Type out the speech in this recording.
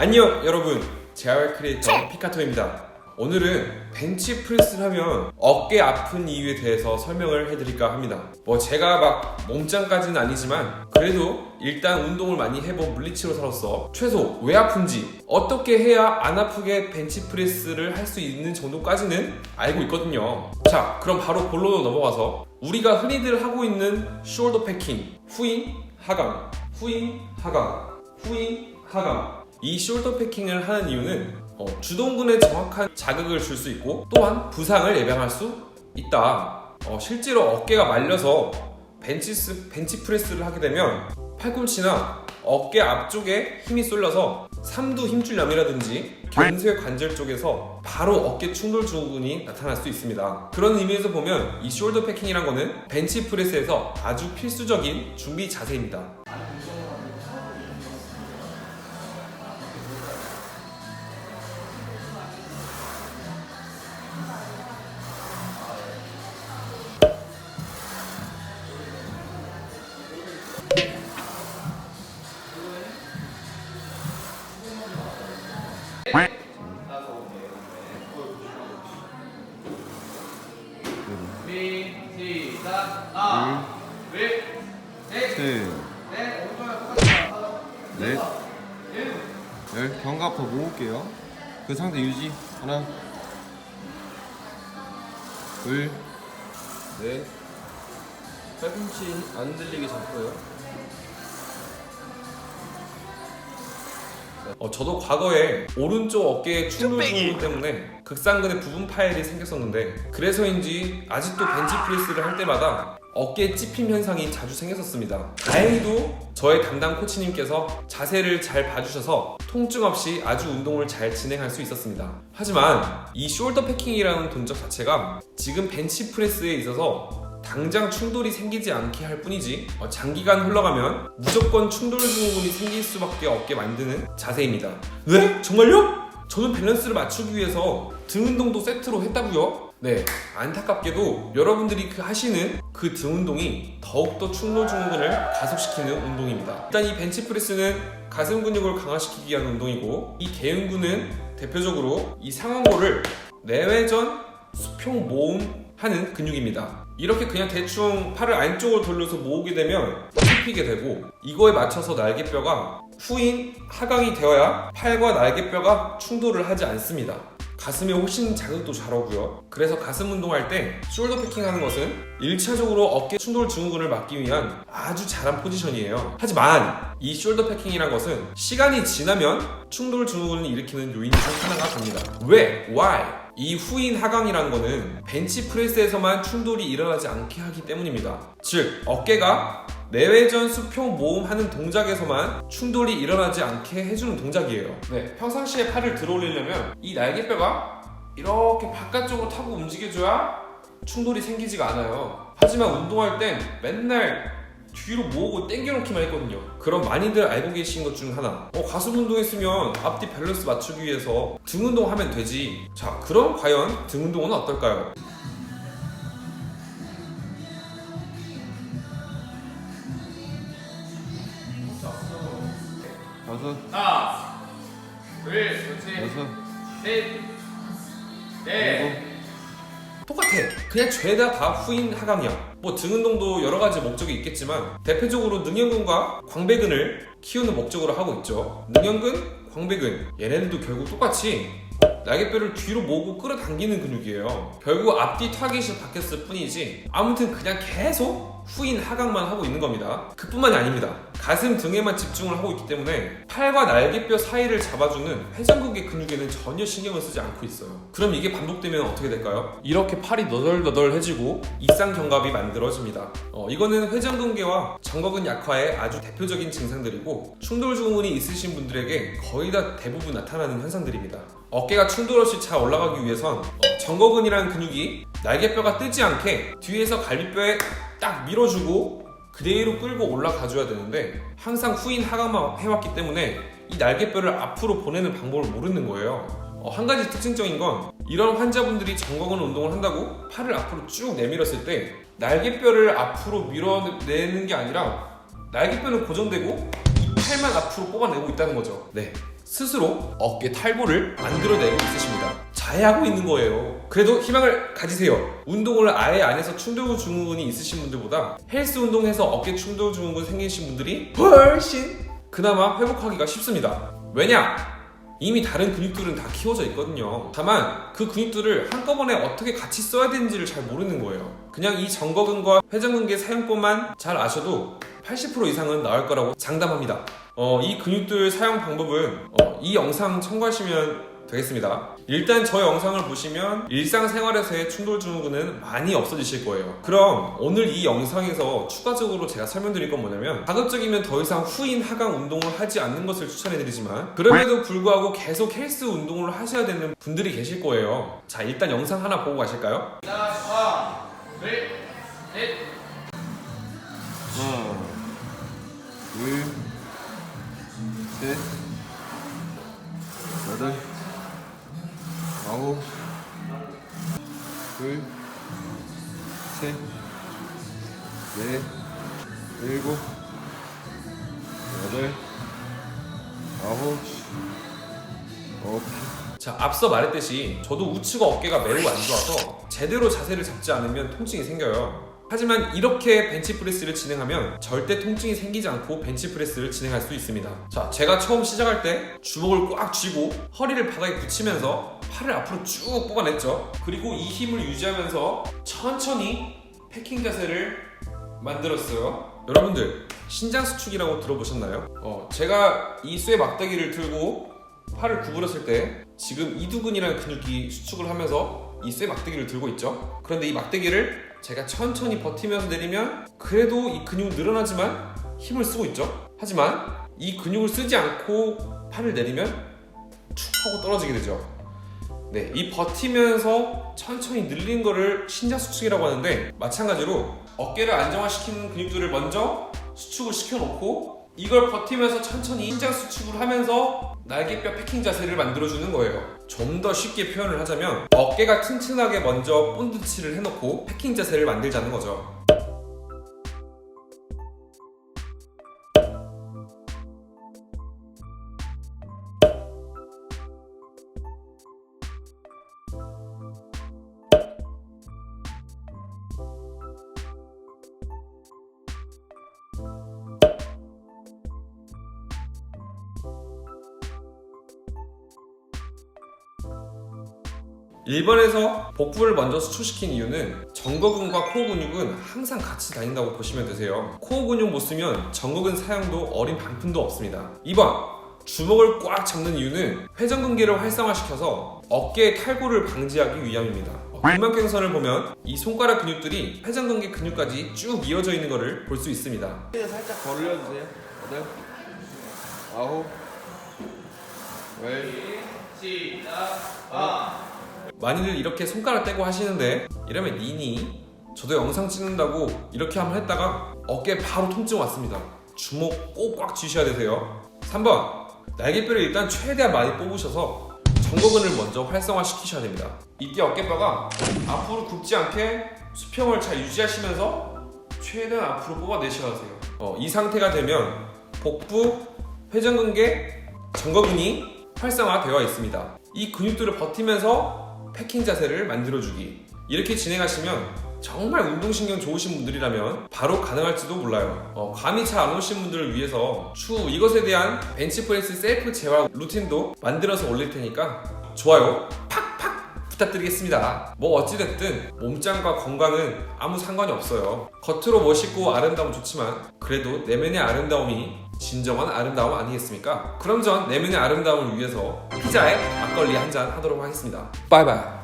안녕 여러분. 재활 크리에이터 피카토입니다. 오늘은 벤치 프레스를 하면 어깨 아픈 이유에 대해서 설명을 해드릴까 합니다. 뭐 제가 막 몸짱까지는 아니지만 그래도 일단 운동을 많이 해본 물리치료사로서 최소 왜 아픈지 어떻게 해야 안 아프게 벤치 프레스를 할 수 있는 정도까지는 알고 있거든요. 자 그럼 바로 본론으로 넘어가서 우리가 흔히들 하고 있는 숄더 패킹 후인 하강. 후인 하강. 후인 하강 이 숄더 패킹을 하는 이유는 어, 주동근에 정확한 자극을 줄 수 있고 또한 부상을 예방할 수 있다. 어, 실제로 어깨가 말려서 벤치스, 벤치 프레스를 하게 되면 팔꿈치나 어깨 앞쪽에 힘이 쏠려서 삼두 힘줄염이라든지 견쇄 관절 쪽에서 바로 어깨 충돌 증후군이 나타날 수 있습니다. 그런 의미에서 보면 이 숄더 패킹이란 거는 벤치 프레스에서 아주 필수적인 준비 자세입니다. 준비 시작 하나 둘셋넷 셋, 오른쪽에 똑같이 하나 넷, 일 열. 견갑 더 모을게요. 그 상태 유지. 하나, 둘, 네. 팔꿈치 안 들리게 잡고요. 어, 저도 과거에 오른쪽 어깨에 충돌 때문에 극상근의 부분 파열이 생겼었는데 그래서인지 아직도 벤치 프레스를 할 때마다 어깨 찝힘 현상이 자주 생겼었습니다. 다행히도 저의 담당 코치님께서 자세를 잘 봐주셔서 통증 없이 아주 운동을 잘 진행할 수 있었습니다. 하지만 이 숄더 패킹이라는 동작 자체가 지금 벤치 프레스에 있어서 당장 충돌이 생기지 않게 할 뿐이지 어, 장기간 흘러가면 무조건 충돌 증후군이 생길 수밖에 없게 만드는 자세입니다. 네? 정말요? 저는 밸런스를 맞추기 위해서 등 운동도 세트로 했다고요? 네, 안타깝게도 여러분들이 그 하시는 그 등 운동이 더욱더 충돌 증후군을 가속시키는 운동입니다. 일단 이 벤치 프레스는 가슴 근육을 강화시키기 위한 운동이고 이 개은근은 대표적으로 이 상완골을 내외전 수평 모음 하는 근육입니다. 이렇게 그냥 대충 팔을 안쪽으로 돌려서 모으게 되면 힙히게 되고 이거에 맞춰서 날개뼈가 후인 하강이 되어야 팔과 날개뼈가 충돌을 하지 않습니다. 가슴에 훨씬 자극도 잘 오고요. 그래서 가슴 운동할 때 숄더 패킹 하는 것은 1차적으로 어깨 충돌 증후군을 막기 위한 아주 잘한 포지션이에요. 하지만 이 숄더 패킹이란 것은 시간이 지나면 충돌 증후군을 일으키는 요인 중 하나가 됩니다. 왜? Why? 이 후인 하강이라는 거는 벤치 프레스에서만 충돌이 일어나지 않게 하기 때문입니다. 즉, 어깨가 내외전 수평 모음 하는 동작에서만 충돌이 일어나지 않게 해주는 동작이에요. 네, 평상시에 팔을 들어 올리려면 이 날개뼈가 이렇게 바깥쪽으로 타고 움직여줘야 충돌이 생기지가 않아요. 하지만 운동할 땐 맨날 뒤로 모으고 당겨놓기만 했거든요. 그럼 많이들 알고 계신 것 중 하나. 어, 가슴 운동했으면 앞뒤 밸런스 맞추기 위해서 등 운동 하면 되지. 자, 그럼 과연 등 운동은 어떨까요? 다섯, 하나 둘 그렇지 여섯, 셋 넷 일곱, 똑같아. 그냥 죄다 다 후인 하강이야. 뭐등 운동도 여러 가지 목적이 있겠지만 대표적으로 능형근과 광배근을 키우는 목적으로 하고 있죠. 능형근, 광배근 얘네들도 결국 똑같이 날개뼈를 뒤로 모으고 끌어당기는 근육이에요. 결국 앞뒤 타겟이 바뀌었을 뿐이지 아무튼 그냥 계속 후인 하강만 하고 있는 겁니다. 그뿐만이 아닙니다. 가슴 등에만 집중을 하고 있기 때문에 팔과 날개뼈 사이를 잡아주는 회전근개 근육에는 전혀 신경을 쓰지 않고 있어요. 그럼 이게 반복되면 어떻게 될까요? 이렇게 팔이 너덜너덜해지고 입상견갑이 만들어집니다. 어, 이거는 회전근개와 정거근 약화의 아주 대표적인 증상들이고 충돌 증후군이 있으신 분들에게 거의 다 대부분 나타나는 현상들입니다. 어깨가 충돌 없이 잘 올라가기 위해선 어, 정거근이라는 근육이 날개뼈가 뜨지 않게 뒤에서 갈비뼈에 딱 밀어주고 그대로 끌고 올라가줘야 되는데 항상 후인 하강만 해왔기 때문에 이 날개뼈를 앞으로 보내는 방법을 모르는 거예요. 어, 한 가지 특징적인 건 이런 환자분들이 정거근 운동을 한다고 팔을 앞으로 쭉 내밀었을 때 날개뼈를 앞으로 밀어내는 게 아니라 날개뼈는 고정되고 이 팔만 앞으로 뽑아내고 있다는 거죠. 네. 스스로 어깨 탈골을 만들어내고 있으십니다. 자해하고 있는 거예요. 그래도 희망을 가지세요. 운동을 아예 안 해서 충돌 증후군이 있으신 분들보다 헬스 운동해서 어깨 충돌 증후군 생기신 분들이 훨씬 그나마 회복하기가 쉽습니다. 왜냐? 이미 다른 근육들은 다 키워져 있거든요. 다만 그 근육들을 한꺼번에 어떻게 같이 써야 되는지를 잘 모르는 거예요. 그냥 이 정거근과 회전근개 사용법만 잘 아셔도 80% 이상은 나을 거라고 장담합니다. 어, 이 근육들 사용 방법은 어, 이 영상 참고하시면 되겠습니다. 일단 저 영상을 보시면 일상생활에서의 충돌 증후군은 많이 없어지실 거예요. 그럼 오늘 이 영상에서 추가적으로 제가 설명드릴 건 뭐냐면 가급적이면 더 이상 후인 하강 운동을 하지 않는 것을 추천해드리지만 그럼에도 불구하고 계속 헬스 운동을 하셔야 되는 분들이 계실 거예요. 자 일단 영상 하나 보고 가실까요? 하나, 둘, 셋. 하나, 둘, 셋, 여덟, 오케이. 자, 앞서 말했듯이 저도 우측 어깨가 매우 안 좋아서 제대로 자세를 잡지 않으면 통증이 생겨요. 하지만 이렇게 벤치프레스를 진행하면 절대 통증이 생기지 않고 벤치프레스를 진행할 수 있습니다. 자, 제가 처음 시작할 때 주먹을 꽉 쥐고 허리를 바닥에 붙이면서 팔을 앞으로 쭉 뽑아냈죠. 그리고 이 힘을 유지하면서 천천히 패킹 자세를 만들었어요. 여러분들 신장 수축이라고 들어보셨나요? 어, 제가 이 쇠 막대기를 들고 팔을 구부렸을 때 지금 이두근이라는 근육이 수축을 하면서 이 쇠 막대기를 들고 있죠. 그런데 이 막대기를 제가 천천히 버티면서 내리면 그래도 이 근육은 늘어나지만 힘을 쓰고 있죠. 하지만 이 근육을 쓰지 않고 팔을 내리면 툭 하고 떨어지게 되죠. 네, 이 버티면서 천천히 늘린 거를 신장 수축이라고 하는데 마찬가지로 어깨를 안정화시키는 근육들을 먼저 수축을 시켜놓고 이걸 버티면서 천천히 신장 수축을 하면서 날개뼈 패킹 자세를 만들어주는 거예요. 좀 더 쉽게 표현을 하자면 어깨가 튼튼하게 먼저 본드치를 해놓고 패킹 자세를 만들자는 거죠. 일본에서 복부를 먼저 수축시킨 이유는 정거근과 코어 근육은 항상 같이 다닌다고 보시면 되세요. 코어 근육 못 쓰면 정거근 사용도 어린 방편도 없습니다. 2번 주먹을 꽉 잡는 이유는 회전근개를 활성화시켜서 어깨의 탈골을 방지하기 위함입니다. 근막경선을 보면 이 손가락 근육들이 회전근개 근육까지 쭉 이어져 있는 것을 볼 수 있습니다. 살짝 벌려주세요. 여덟, 아홉, 열, 시작. 하나, 많이들 이렇게 손가락 떼고 하시는데 이러면 니니 저도 영상 찍는다고 이렇게 한번 했다가 어깨에 바로 통증 왔습니다. 주먹 꼭 꽉 쥐셔야 되세요. 3번 날개뼈를 일단 최대한 많이 뽑으셔서 정거근을 먼저 활성화 시키셔야 됩니다. 이때 어깨뼈가 앞으로 굽지 않게 수평을 잘 유지하시면서 최대한 앞으로 뽑아내셔야 하세요. 어, 이 상태가 되면 복부, 회전근개, 정거근이 활성화되어 있습니다. 이 근육들을 버티면서 패킹 자세를 만들어주기. 이렇게 진행하시면 정말 운동신경 좋으신 분들이라면 바로 가능할지도 몰라요. 어, 감이 잘 안 오신 분들을 위해서 추후 이것에 대한 벤치프레스 셀프 재활 루틴도 만들어서 올릴 테니까 좋아요 팍팍 부탁드리겠습니다. 뭐 어찌됐든 몸짱과 건강은 아무 상관이 없어요. 겉으로 멋있고 아름다움 좋지만 그래도 내면의 아름다움이 진정한 아름다움 아니겠습니까? 그럼 전 내면의 아름다움을 위해서 피자에 막걸리 한 잔 하도록 하겠습니다. 바이바이.